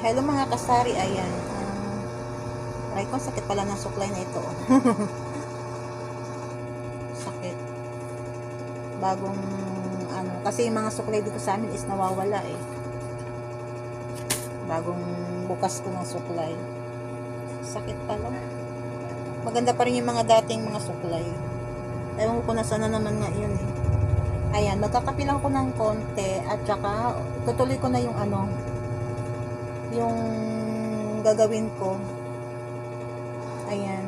Hello mga kasari, ayan. Um, aray ko, sakit pala ng supply na ito. sakit. Bagong, ano, kasi yung mga supply dito sa amin is nawawala eh. Bagong bukas ko ng supply. Sakit pala. Maganda pa rin yung mga dating mga supply. Ewan ko na sana naman nga yun eh. Ayan, magkakapilang ko ng konti at saka tutuloy ko na yung ano, yung gagawin ko. Ayan.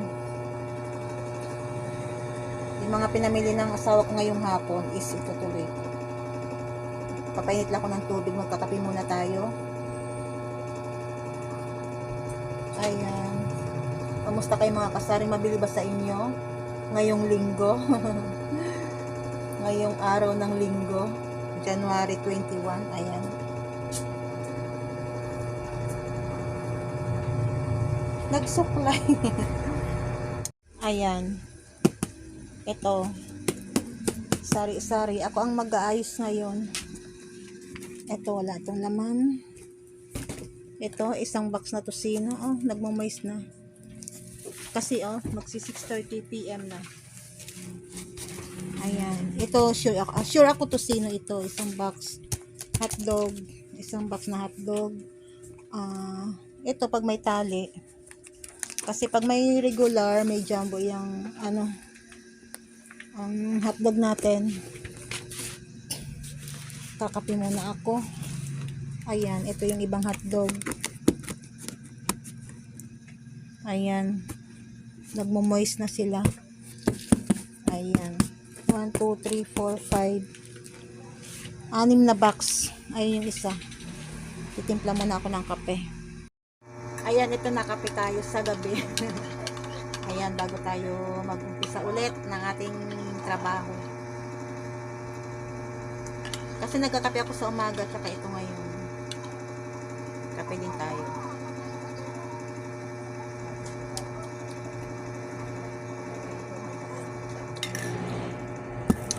Yung mga pinamili ng asawa ko ngayong hapon is itutuloy ko. Papainit lang ko ng tubig, magkakape muna tayo. Ayan. Kamusta kayo mga kasari? Mabili ba sa inyo? Ngayong linggo? Ngayong araw ng linggo? January 21. Ayan. Nag-supply. Ayan. Ito. Sari-sari. Ako ang mag-aayos ngayon. Ito, wala itong laman. Ito, isang box na tosino. Oh, nagmamais na. Kasi, oh, magsi 6.30 p.m. na. Ayan. Ito, sure ako. ah, sure ako tosino ito. Isang box. Hotdog. Isang box na hotdog. Ah, ito, pag may tali. Kasi pag may regular, may jumbo yung ano, ang hotdog natin. Kakape muna ako. Ayan, ito yung ibang hotdog. Ayan. Nagmo-moist na sila. Ayan. 1, 2, 3, 4, 5. Anim na box. Ayun yung isa. Titimpla muna ako ng kape. Ayan, ito na kape tayo sa gabi. Ayan, bago tayo mag-umpisa ulit ng ating trabaho. Kasi nagkakape ako sa umaga, tsaka ito ngayon. Kape din tayo.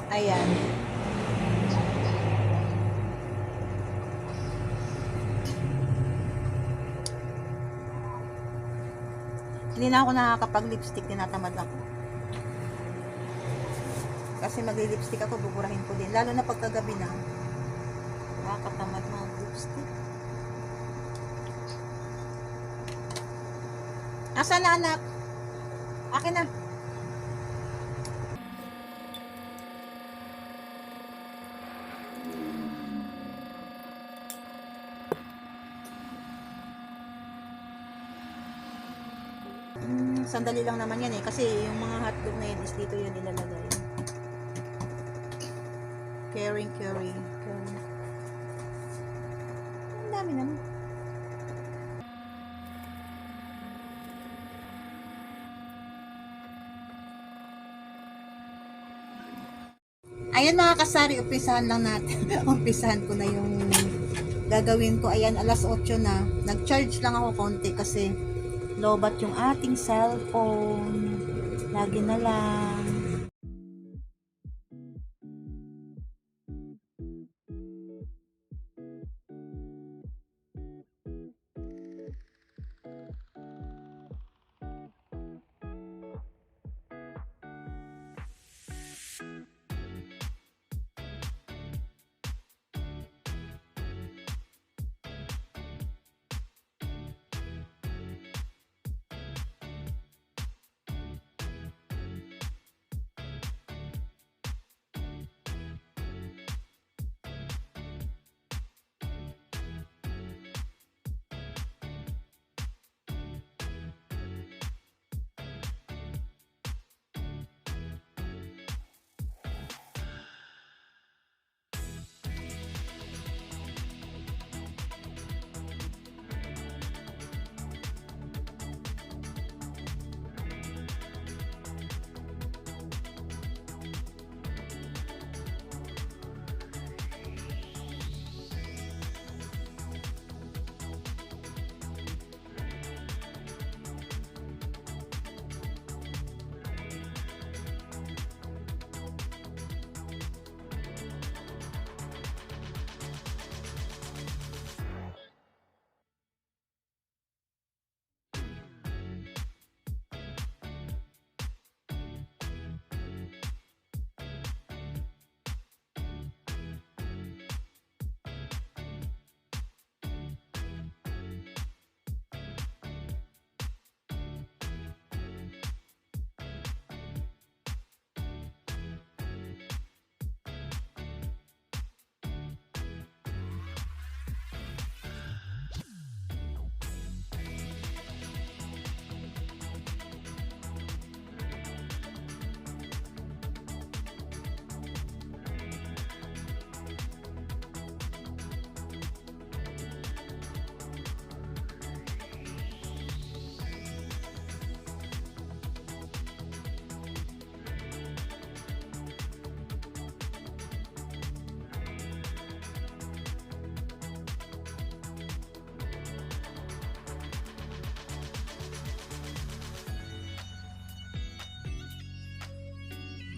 Ayan. Hindi na ako nakakapag-lipstick, tinatamad ako. Kasi magli-lipstick ako, buburahin ko din. Lalo na pagkagabi na. Nakakatamad mag-lipstick. Asa na anak? Akin na. Mm, sandali lang naman yan eh. Kasi yung mga hotdog na yun is dito yun ilalagay. Caring, caring, caring. Ang dami naman. Ayan mga kasari, umpisahan lang natin. umpisahan ko na yung gagawin ko. Ayan, alas 8 na. Nag-charge lang ako konti kasi lobat yung ating cellphone. Lagi na lang.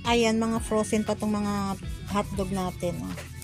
Ayan, mga frozen pa tong mga hotdog natin. oh.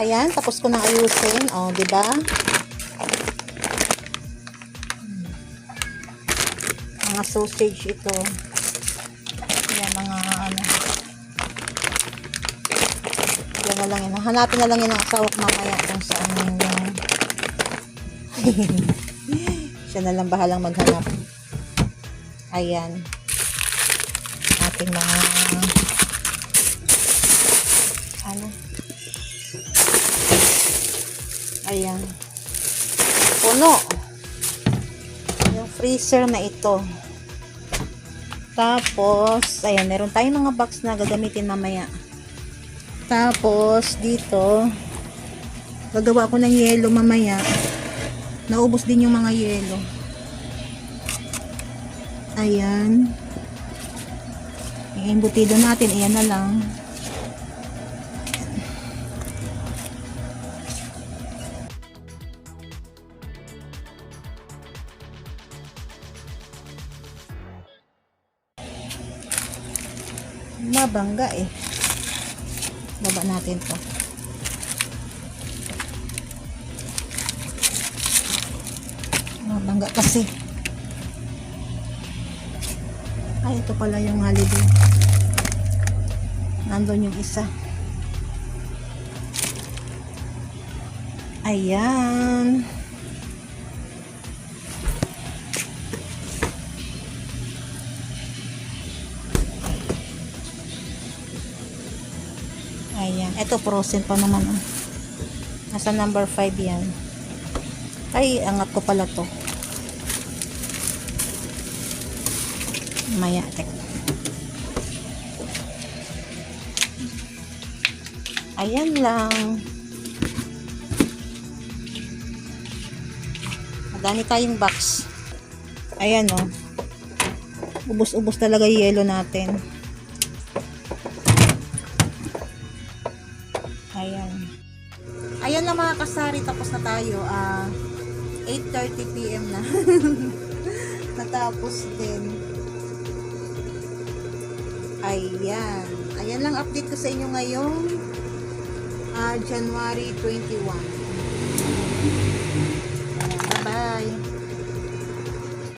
Ayan, tapos ko nang ayusin. O, oh, di ba? Mga sausage ito. Ayan, mga ano. Yan na lang yun. Hanapin na lang yun ang sawak mamaya kung saan yung Siya na lang bahalang maghanap. Ayan. Ating mga Ayan. Puno. Yung freezer na ito. Tapos, ayan, meron tayong mga box na gagamitin mamaya. Tapos, dito, gagawa ko ng yelo mamaya. Naubos din yung mga yelo. Ayan. Embutido natin, ayan na lang. Mabangga eh. Baba natin to. Mabangga kasi. Ay, ito pala yung holiday. Nandun yung isa. Ayan. Ayan. Ito, frozen pa naman. Oh. Nasa number 5 yan. Ay, angat ko pala to. Maya, tek. Ayan lang. Madami tayong box. Ayan, oh. Ubus-ubus talaga yung yelo natin. Ayan. Ayan lang mga kasari, tapos na tayo. Ah, 8.30pm na. Natapos din. Ayan. Ayan lang update ko sa inyo ngayong ah, January 21.